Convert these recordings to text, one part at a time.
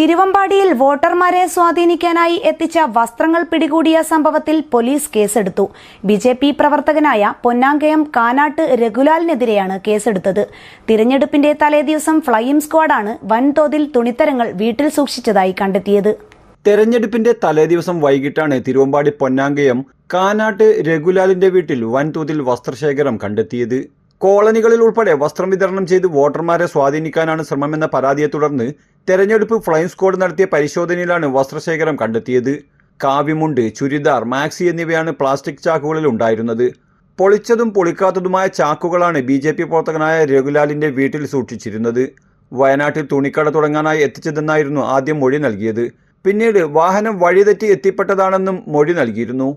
തിരുവമ്പാടിയിൽ വോട്ടർമാരെ സ്വാധീനിക്കാനായി എത്തിച്ച വസ്ത്രങ്ങൾ പിടികൂടിയ സംഭവത്തിൽ പോലീസ് കേസെടുത്തു. ബി ജെ പി പ്രവർത്തകനായ പൊന്നാങ്കയം കാനാട്ട് രഘുലാലിനെതിരെയാണ് കേസെടുത്തത്. തിരഞ്ഞെടുപ്പിന്റെ തലേദിവസം ഫ്ലൈയിങ് സ്ക്വാഡാണ് വൻതോതിൽ തുണിത്തരങ്ങൾ വീട്ടിൽ സൂക്ഷിച്ചതായി കണ്ടെത്തിയത്. തെരഞ്ഞെടുപ്പിന്റെ തലേദിവസം വൈകിട്ടാണ് തിരുവമ്പാടി പൊന്നാങ്കയം കാനാട്ട് രഘുലാലിന്റെ വീട്ടിൽ വൻതോതിൽ വസ്ത്രശേഖരം കണ്ടെത്തിയത്. കോളനികളിൽ ഉൾപ്പെടെ വസ്ത്രം വിതരണം ചെയ്ത് വോട്ടർമാരെ സ്വാധീനിക്കാനാണ് ശ്രമമെന്ന പരാതിയെ തുടർന്ന് തെരഞ്ഞെടുപ്പ് ഫ്ലൈയിങ് സ്ക്വാഡ് നടത്തിയ പരിശോധനയിലാണ് വസ്ത്രശേഖരം കണ്ടെത്തിയത്. കാവിമുണ്ട് ചുരിദാർ മാക്സി എന്നിവയാണ് പ്ലാസ്റ്റിക് ചാക്കുകളിൽ ഉണ്ടായിരുന്നത്. പൊളിച്ചതും പൊളിക്കാത്തതുമായ ചാക്കുകളാണ് ബി ജെ പി പ്രവർത്തകനായ രഘുലാലിന്റെ വീട്ടിൽ സൂക്ഷിച്ചിരുന്നത്. വയനാട്ടിൽ തുണിക്കട തുടങ്ങാനായി എത്തിച്ചതെന്നായിരുന്നു ആദ്യം മൊഴി നൽകിയത്. പിന്നീട് വാഹനം വഴിതെറ്റി എത്തിപ്പെട്ടതാണെന്നും മൊഴി നൽകിയിരുന്നു.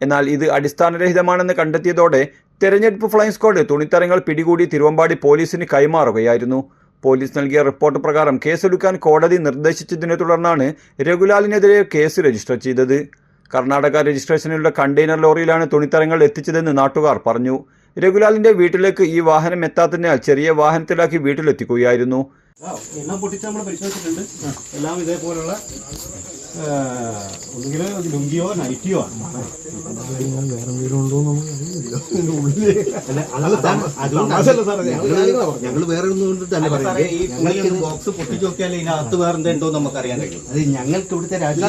എന്നാൽ ഇത് അടിസ്ഥാനരഹിതമാണെന്ന് കണ്ടെത്തിയതോടെ തെരഞ്ഞെടുപ്പ് ഫ്ലൈ സ്ക്വാഡ് തുണിത്തരങ്ങൾ പിടികൂടി തിരുവമ്പാടി പോലീസിന് കൈമാറുകയായിരുന്നു. പോലീസ് നൽകിയ റിപ്പോർട്ട് പ്രകാരം കേസെടുക്കാൻ കോടതി നിർദ്ദേശിച്ചതിനെ തുടർന്നാണ് രഘുലാലിനെതിരെ കേസ് രജിസ്റ്റർ ചെയ്തത്. കർണാടക രജിസ്ട്രേഷനിലുള്ള കണ്ടെയ്നർ ലോറിയിലാണ് തുണിത്തരങ്ങൾ എത്തിച്ചതെന്ന് നാട്ടുകാർ പറഞ്ഞു. രഘുലാലിന്റെ വീട്ടിലേക്ക് ഈ വാഹനം എത്താത്തതിനാൽ ചെറിയ വാഹനത്തിലാക്കി വീട്ടിലെത്തിക്കുകയായിരുന്നു. എല്ലാം ഇതേപോലുള്ള ഒന്നുകിൽ ലുങ്കിയോ നൈറ്റിയോ ആണ്. വേറെ ഒന്നും ഉണ്ടോ ഞങ്ങൾ വേറെ പുളിയൊരു ബോക്സ് പൊട്ടിച്ച് നോക്കിയാലേ ഇതിനകത്ത് വേറെ എന്തുണ്ടോ നമുക്ക് അറിയാൻ കഴിയും. അത് ഞങ്ങൾക്ക് ഇവിടുത്തെ ഞങ്ങൾക്ക്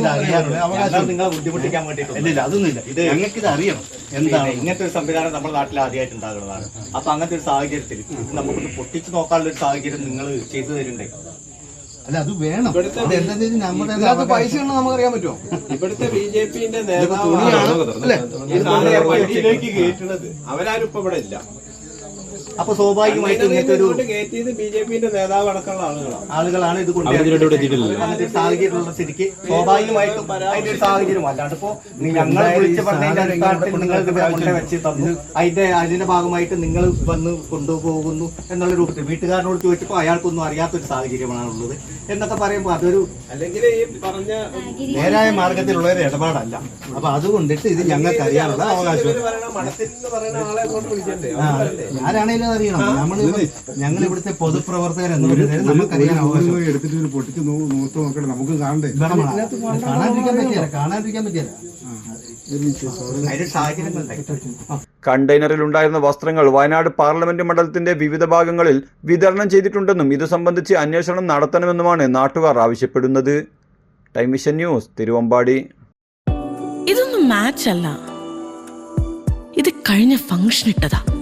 ഇത് അറിയാനുള്ള. അവകാശം നിങ്ങളെ ബുദ്ധിമുട്ടിക്കാൻ വേണ്ടിയിട്ട് ഇല്ല അതൊന്നുമില്ല. ഇത് ഞങ്ങൾക്ക് ഇത് അറിയണം. എന്താണ്? ഇങ്ങനത്തെ ഒരു സംവിധാനം നമ്മുടെ നാട്ടിൽ ആദ്യമായിട്ട് ഉണ്ടാകുന്നതാണ്. അപ്പൊ അങ്ങനത്തെ ഒരു സാഹചര്യത്തിൽ നമുക്കൊന്ന് പൊട്ടിച്ച് നോക്കാനുള്ള ഒരു സാഹചര്യം നിങ്ങൾ ചെയ്തു തരുന്നുണ്ട് അല്ല അത് വേണം. നമ്മുടെ പൈസ ഉണ്ടോ നമുക്ക് അറിയാൻ പറ്റുമോ? ഇവിടുത്തെ ബി ജെ പിന്റെ നേതാവാണ് വഴിയിലേക്ക് അവരാരും ഇപ്പൊ ഇവിടെ ഇല്ല. അപ്പൊ സ്വാഭാവികമായിട്ട് ഇങ്ങനത്തെ ഒരു ബി ജെ പിന്റെ നേതാവ് അടക്കമുള്ള ആളുകളാണ്. ആളുകളാണ് ഇത് കൊണ്ടുവരുന്നത് സാഹചര്യമുള്ള സ്ഥിതിക്ക് സ്വാഭാവികമായിട്ടും അതിന്റെ ഒരു സാഹചര്യം അല്ലാണ്ട് ഇപ്പോ ഞങ്ങൾ വിളിച്ച് പറഞ്ഞതിന്റെ അടിസ്ഥാനത്തിൽ നിങ്ങൾ കൊണ്ട് വെച്ച് തന്നു അതിന്റെ അതിന്റെ ഭാഗമായിട്ട് നിങ്ങൾ വന്ന് കൊണ്ടുപോകുന്നു എന്നുള്ള രൂപത്തിൽ വീട്ടുകാരനോട് ചോദിച്ചപ്പോൾ അയാൾക്കൊന്നും അറിയാത്തൊരു സാഹചര്യമാണുള്ളത് എന്നൊക്കെ പറയുമ്പോൾ അതൊരു അല്ലെങ്കിൽ ഈ പറഞ്ഞ നേരായ മാർഗത്തിലുള്ള ഒരു ഇടപാടല്ല. അപ്പൊ അതുകൊണ്ടിട്ട് ഇത് ഞങ്ങൾക്ക് അറിയാനുള്ള അവകാശം. ഇവർ ആരാണേലും അറിയണം. നമ്മൾ ഞങ്ങൾ ഇവിടുത്തെ പൊതുപ്രവർത്തകർ എന്ന് പറയുന്നത് നമുക്കറിയാൻ അവകാശം. എടുത്തിട്ട് ഒരു പൊട്ടിച്ച് നോ- നോട്ട് നോക്കട്ടെ നമുക്ക് കാണണ്ടേ? കാണാതിരിക്കാൻ പറ്റില്ല. കാണാതിരിക്കാൻ പറ്റില്ല. കണ്ടെയ്നറിലുണ്ടായിരുന്ന വസ്ത്രങ്ങൾ വയനാട് പാർലമെന്റ് മണ്ഡലത്തിന്റെ വിവിധ ഭാഗങ്ങളിൽ വിതരണം ചെയ്തിട്ടുണ്ടെന്നും ഇത് സംബന്ധിച്ച് അന്വേഷണം നടത്തണമെന്നുമാണ് നാട്ടുകാർ ആവശ്യപ്പെടുന്നത്. Time mission news Thiruvambadi. ഇതൊന്നും മാച്ച് അല്ല. ഇത് കഴിഞ്ഞ ഫംഗ്ഷൻ ഇട്ടതാ.